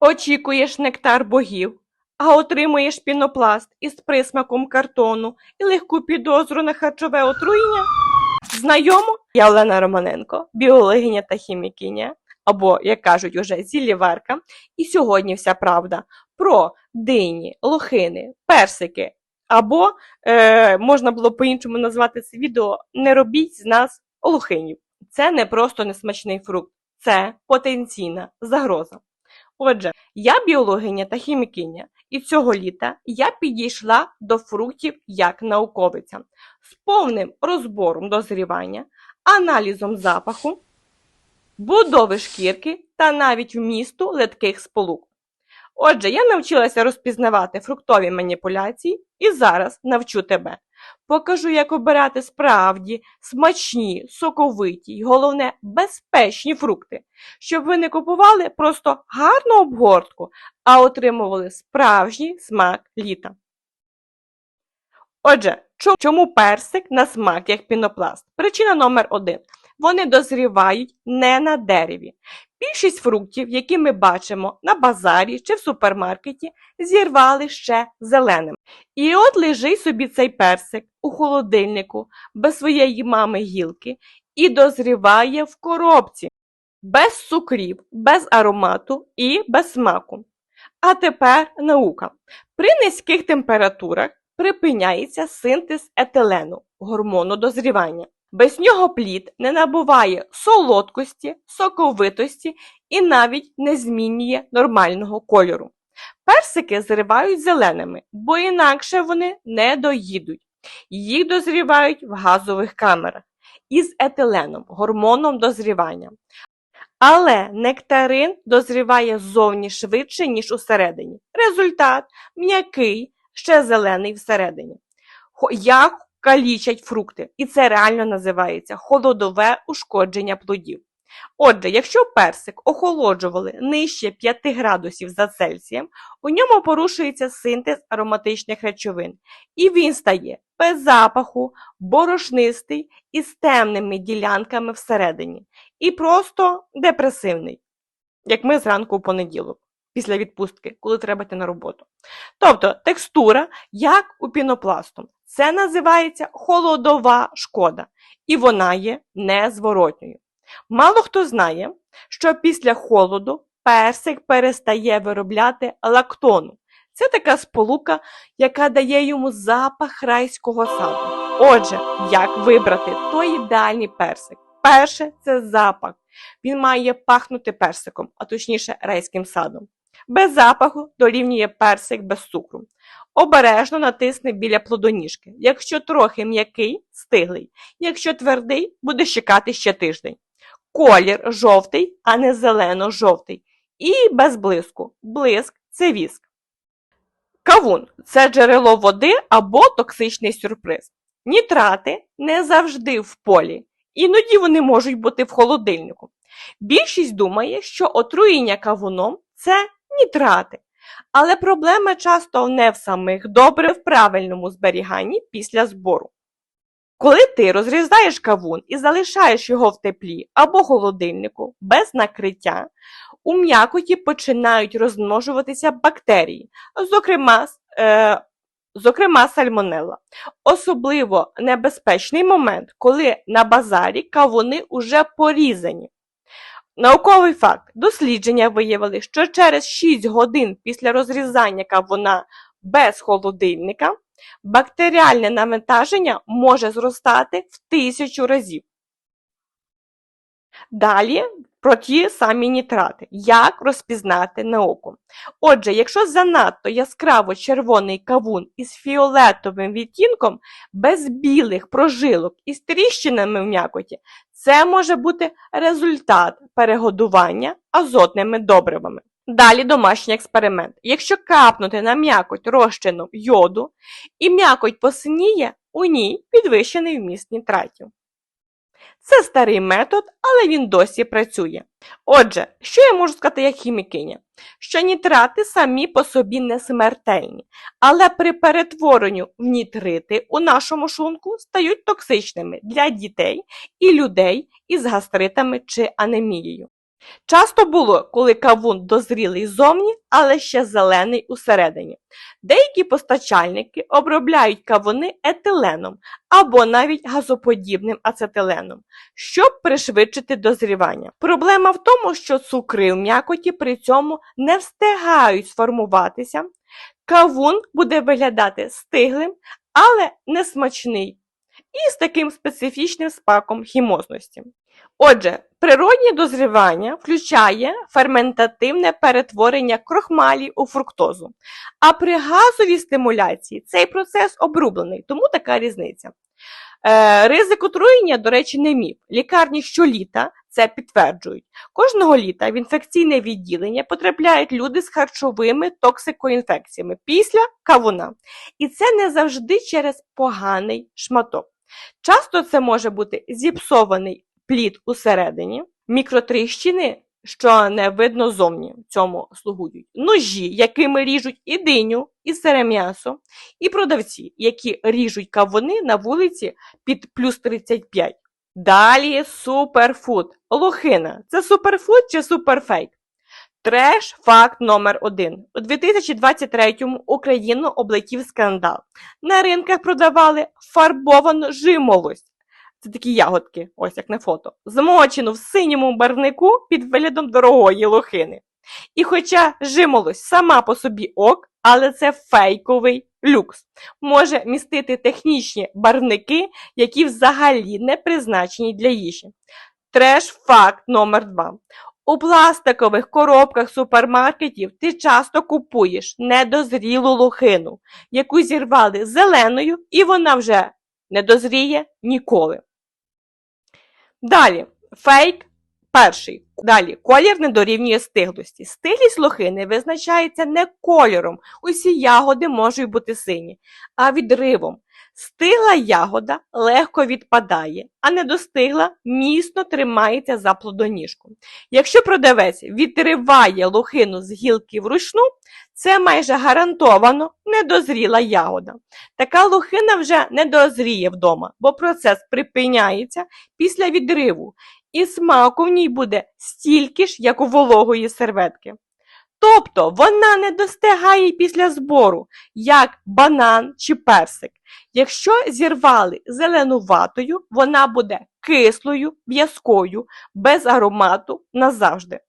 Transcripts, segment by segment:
Очікуєш нектар богів, а отримуєш пінопласт із присмаком картону і легку підозру на харчове отруєння? Знайомо? Я Олена Романенко, біологиня та хімікиня, або, як кажуть уже, зіллєварка. І сьогодні вся правда про дині, лохини, персики. Або е, можна було по-іншому назвати це відео Не робіть з нас лохинів. Це не просто несмачний фрукт, це потенційна загроза. Отже, я біологиня та хімікиня, і цього літа я підійшла до фруктів як науковиця з повним розбором дозрівання, аналізом запаху, будови шкірки та навіть вмісту литких сполук. Отже, я навчилася розпізнавати фруктові маніпуляції і зараз навчу тебе. Покажу, як обирати справді смачні, соковиті й головне безпечні фрукти, щоб ви не купували просто гарну обгортку, а отримували справжній смак літа. Отже, чому персик на смак як пінопласт? Причина номер один. Вони дозрівають не на дереві. Більшість фруктів, які ми бачимо на базарі чи в супермаркеті, зірвали ще зеленим. І от лежить собі цей персик у холодильнику без своєї мами гілки і дозріває в коробці, без цукрів, без аромату і без смаку. А тепер наука. При низьких температурах припиняється синтез етилену, гормону дозрівання. Без нього плід не набуває солодкості, соковитості і навіть не змінює нормального кольору. Персики зривають зеленими, бо інакше вони не доїдуть. Їх дозрівають в газових камерах із етиленом, гормоном дозрівання. Але нектарин дозріває ззовні швидше, ніж усередині. Результат м'який, ще зелений всередині. Як калічать фрукти, і це реально називається холодове ушкодження плодів. Отже, якщо персик охолоджували нижче 5 градусів за Цельсієм, у ньому порушується синтез ароматичних речовин, і він стає без запаху, борошнистий і з темними ділянками всередині, і просто депресивний, як ми зранку у понеділок, після відпустки, коли треба йти на роботу. Тобто текстура, як у пінопласту. Це називається холодова шкода, і вона є незворотньою. Мало хто знає, що після холоду персик перестає виробляти лактону. Це така сполука, яка дає йому запах райського саду. Отже, як вибрати той ідеальний персик? Перше це запах. Він має пахнути персиком, а точніше райським садом. Без запаху дорівнює персик без цукру. Обережно натисни біля плодоніжки. Якщо трохи м'який, стиглий. Якщо твердий, буде чекати ще тиждень. Колір жовтий, а не зелено-жовтий. І без блиску. Блиск це віск. Кавун це джерело води або токсичний сюрприз. Нітрати не завжди в полі. Іноді вони можуть бути в холодильнику. Більшість думає, що отруєння кавуном це нітрати. Але проблема часто не в самих добре в правильному зберіганні після збору. Коли ти розрізаєш кавун і залишаєш його в теплі або холодильнику без накриття, у м'якоті починають розмножуватися бактерії, зокрема, е, зокрема сальмонелла. Особливо небезпечний момент, коли на базарі кавуни уже порізані. Науковий факт. Дослідження виявили, що через 6 годин після розрізання кавуна без холодильника бактеріальне навантаження може зростати в тисячу разів. Далі про ті самі нітрати. Як розпізнати на око? Отже, якщо занадто яскраво червоний кавун із фіолетовим відтінком, без білих прожилок і з тріщинами в м'якоті, це може бути результат перегодування азотними добривами. Далі домашній експеримент. Якщо капнути на м'якоть розчину йоду і м'якоть посиніє, у ній підвищений вміст нітратів. Це старий метод, але він досі працює. Отже, що я можу сказати як хімікиня? Що нітрати самі по собі не смертельні, але при перетворенню в нітрити у нашому шлунку стають токсичними для дітей і людей із гастритами чи анемією. Часто було, коли кавун дозрілий ззовні, але ще зелений усередині. Деякі постачальники обробляють кавуни етиленом або навіть газоподібним ацетиленом, щоб пришвидшити дозрівання. Проблема в тому, що цукри в м'якоті при цьому не встигають сформуватися. Кавун буде виглядати стиглим, але не смачний і з таким специфічним спаком хімозності. Отже, природнє дозрівання включає ферментативне перетворення крохмалів у фруктозу. А при газовій стимуляції цей процес обрублений, тому така різниця. Е, ризик отруєння, до речі, не міф. Лікарні щоліта це підтверджують. Кожного літа в інфекційне відділення потрапляють люди з харчовими токсикоінфекціями після кавуна. І це не завжди через поганий шматок. Часто це може бути зіпсований плід усередині, мікротріщини, що не видно зовні цьому слугують, ножі, якими ріжуть і диню, і сире м'ясо, і продавці, які ріжуть кавуни на вулиці під плюс 35. Далі суперфуд. Лохина. Це суперфуд чи суперфейк? Треш факт номер один. У 2023-му Україну облетів скандал. На ринках продавали фарбовану жимолость. Це такі ягодки, ось як на фото, змочену в синьому барвнику під виглядом дорогої лохини. І хоча жимолость сама по собі ок, але це фейковий люкс. Може містити технічні барвники, які взагалі не призначені для їжі. Треш факт номер 2 У пластикових коробках супермаркетів ти часто купуєш недозрілу лохину, яку зірвали зеленою, і вона вже не дозріє ніколи. Далі, фейк перший. Далі, колір не дорівнює стиглості. Стиглість лохини визначається не кольором, усі ягоди можуть бути сині, а відривом. Стигла ягода легко відпадає, а недостигла міцно тримається за плодоніжку. Якщо продавець відриває лохину з гілки вручну, це майже гарантовано недозріла ягода. Така лохина вже не дозріє вдома, бо процес припиняється після відриву, і смаку в ній буде стільки ж, як у вологої серветки. Тобто вона не достигає після збору, як банан чи персик. Якщо зірвали зеленуватою, вона буде кислою, в'язкою, без аромату назавжди.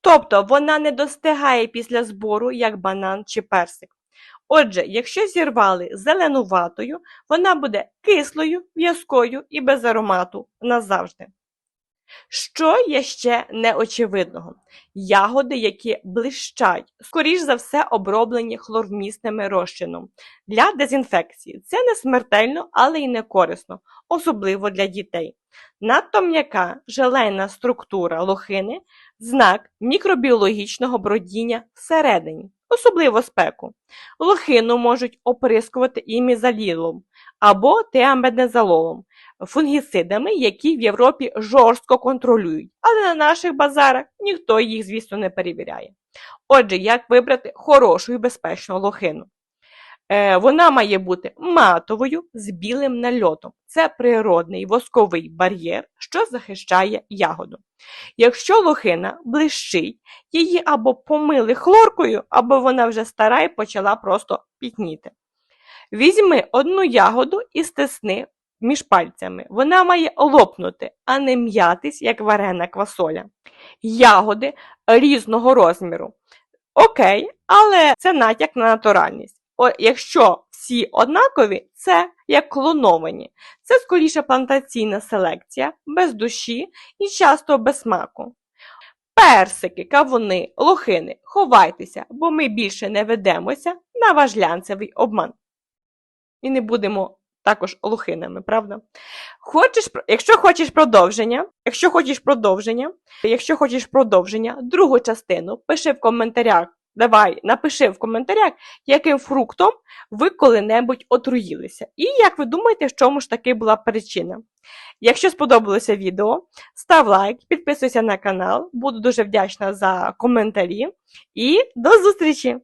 Тобто вона не достигає після збору, як банан чи персик. Отже, якщо зірвали зеленуватою, вона буде кислою, в'язкою і без аромату назавжди. Що є ще неочевидного? Ягоди, які блищать, скоріш за все, оброблені хлорвмісними розчином для дезінфекції. Це не смертельно, але й не корисно, особливо для дітей. Надто м'яка желейна структура лохини знак мікробіологічного бродіння всередині, особливо спеку. Лохину можуть оприскувати імізалілом або теамбенезололом, фунгіцидами, які в Європі жорстко контролюють, але на наших базарах ніхто їх, звісно, не перевіряє. Отже, як вибрати хорошу і безпечну лохину? Е, Вона має бути матовою з білим нальотом. Це природний восковий бар'єр, що захищає ягоду. Якщо лохина блищить, її або помили хлоркою, або вона вже стара і почала просто пітніти. Візьми одну ягоду і стисни між пальцями. Вона має лопнути, а не м'ятись, як варена квасоля. Ягоди різного розміру. Окей, але це натяк на натуральність. О, якщо всі однакові, це як клоновані. Це скоріше плантаційна селекція, без душі і часто без смаку. Персики, кавуни, лохини, ховайтеся, бо ми більше не ведемося на ваш глянцевий обман. І не будемо також лохинами, правда? Хочеш, якщо хочеш продовження, якщо хочеш продовження, якщо хочеш продовження, другу частину пиши в коментарях. Давай, напиши в коментарях, яким фруктом ви коли-небудь отруїлися. І як ви думаєте, в чому ж таки була причина? Якщо сподобалося відео, став лайк, підписуйся на канал, буду дуже вдячна за коментарі і до зустрічі!